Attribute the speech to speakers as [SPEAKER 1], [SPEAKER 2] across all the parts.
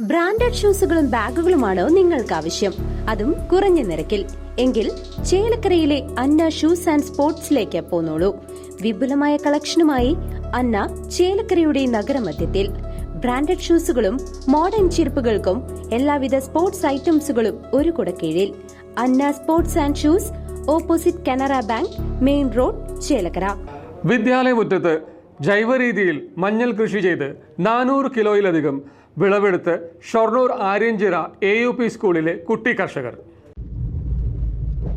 [SPEAKER 1] Branded ഷൂസുകളും ബാഗുകളുമാണ് നിങ്ങൾക്ക് ആവശ്യം അതും കുറഞ്ഞ നിരക്കിൽ. എങ്കിൽ ചേലക്കരയിലെ അന്ന ഷൂസ് ആൻഡ് സ്പോർട്സിലേക്ക് പോന്നോളൂ. വിപുലമായ കളക്ഷനുമായി അന്ന ചേലക്കരയുടെ നഗരമധ്യത്തിൽ. ബ്രാൻഡഡ് ഷൂസുകളും മോഡേൺ ചെരുപ്പുകൾക്കും എല്ലാവിധ സ്പോർട്സ് ഐറ്റംസുകളും ഒരു കുടക്കീഴിൽ. Anna sports and shoes opposite Canara bank main road Chelakkara.
[SPEAKER 2] വിദ്യാലയമുറ്റത്ത് ജൈവരീതിയിൽ മഞ്ഞൾ കൃഷി ചെയ്ത് നാനൂറ് കിലോയിലധികം വിളവെടുത്ത് Shoranur Aryanchira A U P സ്കൂളിലെ കുട്ടി കർഷകർ.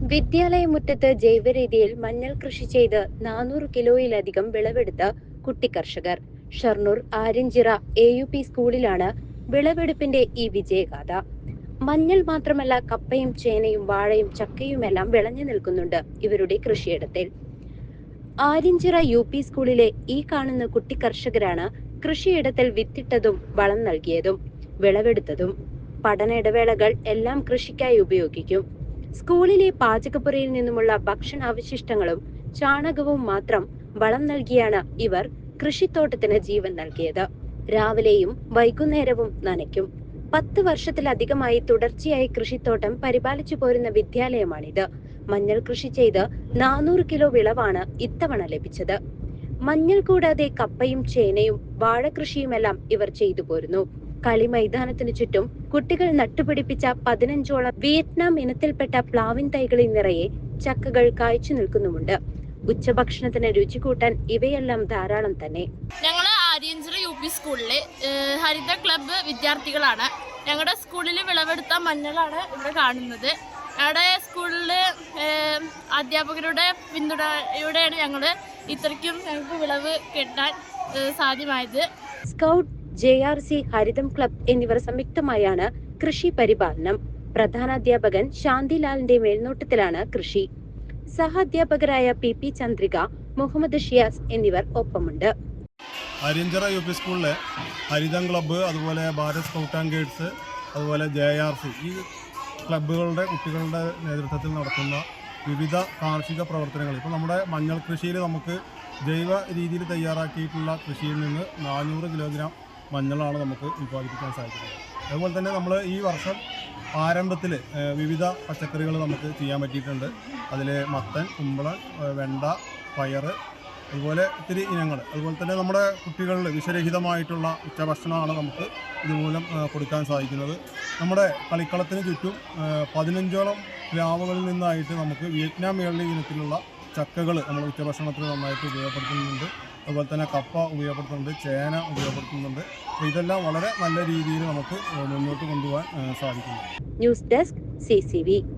[SPEAKER 1] വിദ്യാലയമുറ്റത്ത് ജൈവരീതിയിൽ മഞ്ഞൾ കൃഷി ചെയ്ത് നാനൂറ് കിലോയിലധികം വിളവെടുത്ത കുട്ടി കർഷകർ. Shoranur Aryanchira A U P സ്കൂളിലാണ് വിളവെടുപ്പിന്റെ ഈ വിജയഗാഥ. മഞ്ഞൾ മാത്രമല്ല കപ്പയും ചേനയും വാഴയും ചക്കയുമെല്ലാം വിളഞ്ഞു നിൽക്കുന്നുണ്ട് ഇവരുടെ കൃഷിയിടത്തിൽ. ആര്യഞ്ചിറ യു പി സ്കൂളിലെ ഈ കാണുന്ന കുട്ടി കർഷകരാണ് കൃഷിയിടത്തിൽ വിത്തിട്ടതും വളം നൽകിയതും വിളവെടുത്തതും പഠന ഇടവേളകൾ എല്ലാം കൃഷിക്കായി ഉപയോഗിക്കും. സ്കൂളിലെ പാചകപ്പുരയിൽ നിന്നുമുള്ള ഭക്ഷണ അവശിഷ്ടങ്ങളും ചാണകവും മാത്രം വളം നൽകിയാണ് ഇവർ കൃഷിത്തോട്ടത്തിന് ജീവൻ നൽകിയത്. രാവിലെയും വൈകുന്നേരവും നനയ്ക്കും. പത്ത് വർഷത്തിലധികമായി തുടർച്ചയായി കൃഷിത്തോട്ടം പരിപാലിച്ചു പോരുന്ന വിദ്യാലയമാണിത്. മഞ്ഞൾ കൃഷി ചെയ്ത് നാനൂറ് കിലോ വിളവാണ് ഇത്തവണ ലഭിച്ചത്. മഞ്ഞൾ കൂടാതെ കപ്പയും ചേനയും വാഴകൃഷിയുമെല്ലാം ഇവർ ചെയ്തു പോരുന്നു. കളി മൈതാനത്തിനു ചുറ്റും കുട്ടികൾ നട്ടുപിടിപ്പിച്ച പതിനഞ്ചോളം വിയറ്റ്നാം ഇനത്തിൽപ്പെട്ട പ്ലാവിൻ തൈകളിൽ നിറയെ ചക്കകൾ കായ്ച്ചു നിൽക്കുന്നുമുണ്ട്. ഉച്ചഭക്ഷണത്തിന് രുചി കൂട്ടാൻ ഇവയെല്ലാം ധാരാളം തന്നെ.
[SPEAKER 3] ഞങ്ങൾ ആര്യഞ്ചിറ യു പി സ്കൂളിലെ ഹരിത ക്ലബ്ബ് വിദ്യാർത്ഥികളാണ്. ഞങ്ങളുടെ സ്കൂളിൽ വിളവെടുത്ത മഞ്ഞളാണ് ഇവിടെ കാണുന്നത്. ഞങ്ങളുടെ അധ്യാപകരുടെ പിന്തുണയോടെയാണ് ഞങ്ങൾ ഇത്രയ്ക്കും ഞങ്ങൾക്ക് വിളവ് കിട്ടാൻ സാധ്യമായത്.
[SPEAKER 1] Scout J R C Haritham club എന്നിവർ സംയുക്തമായാണ് കൃഷി പരിപാലനം. പ്രധാനാധ്യാപകൻ ശാന്തിലാലിന്റെ മേൽനോട്ടത്തിലാണ് കൃഷി. സഹാധ്യാപകരായ പി പി ചന്ദ്രിക മുഹമ്മദ് ഷിയാസ് എന്നിവർ ഒപ്പമുണ്ട്.
[SPEAKER 4] അരിഞ്ചിറ യു പി സ്കൂളിലെ ഹരിതം ക്ലബ്ബ് അതുപോലെ ഭാരത് സ്കൗട്ട് ആൻഡ് ഗൈഡ്സ് അതുപോലെ ജെ ആർ സി. ഈ ക്ലബ്ബുകളുടെ കുട്ടികളുടെ നേതൃത്വത്തിൽ നടത്തുന്ന വിവിധ കാർഷിക പ്രവർത്തനങ്ങൾ. ഇപ്പോൾ നമ്മുടെ മഞ്ഞൾ കൃഷിയിൽ നമുക്ക് ജൈവ രീതിയിൽ തയ്യാറാക്കിയിട്ടുള്ള കൃഷിയിൽ നിന്ന് നാനൂറ് കിലോഗ്രാം മഞ്ഞളാണ് നമുക്ക് ഉൽപ്പാദിപ്പിക്കാൻ സാധിക്കുന്നത്. അതുപോലെ തന്നെ നമ്മൾ ഈ വർഷം ആരംഭത്തിൽ വിവിധ പച്ചക്കറികൾ നമുക്ക് ചെയ്യാൻ പറ്റിയിട്ടുണ്ട്. അതിൽ മത്തൻ കുമ്പളൻ വെണ്ട പയർ അതുപോലെ ഒത്തിരി ഇനങ്ങൾ. അതുപോലെ തന്നെ നമ്മുടെ കുട്ടികളിൽ വിഷരഹിതമായിട്ടുള്ള ഉച്ചഭക്ഷണമാണ് നമുക്ക് ഇതുമൂലം കൊടുക്കാൻ സാധിക്കുന്നത്. നമ്മുടെ കളിക്കളത്തിന് ചുറ്റും പതിനഞ്ചോളം ഗ്രാമങ്ങളിൽ നിന്നായിട്ട് നമുക്ക് വിയറ്റ്നാം മേളി ഇനത്തിലുള്ള ചക്കകൾ നമ്മൾ ഉച്ചഭക്ഷണത്തിന് നന്നായിട്ട് ഉപയോഗപ്പെടുത്തുന്നുണ്ട്. അതുപോലെ തന്നെ കപ്പ ഉപയോഗപ്പെടുത്തുന്നുണ്ട് ചേന ഉപയോഗപ്പെടുത്തുന്നുണ്ട്. ഇതെല്ലാം വളരെ നല്ല രീതിയിൽ നമുക്ക് മുന്നോട്ട് കൊണ്ടുപോകാൻ സാധിക്കുന്നു.
[SPEAKER 1] News desk C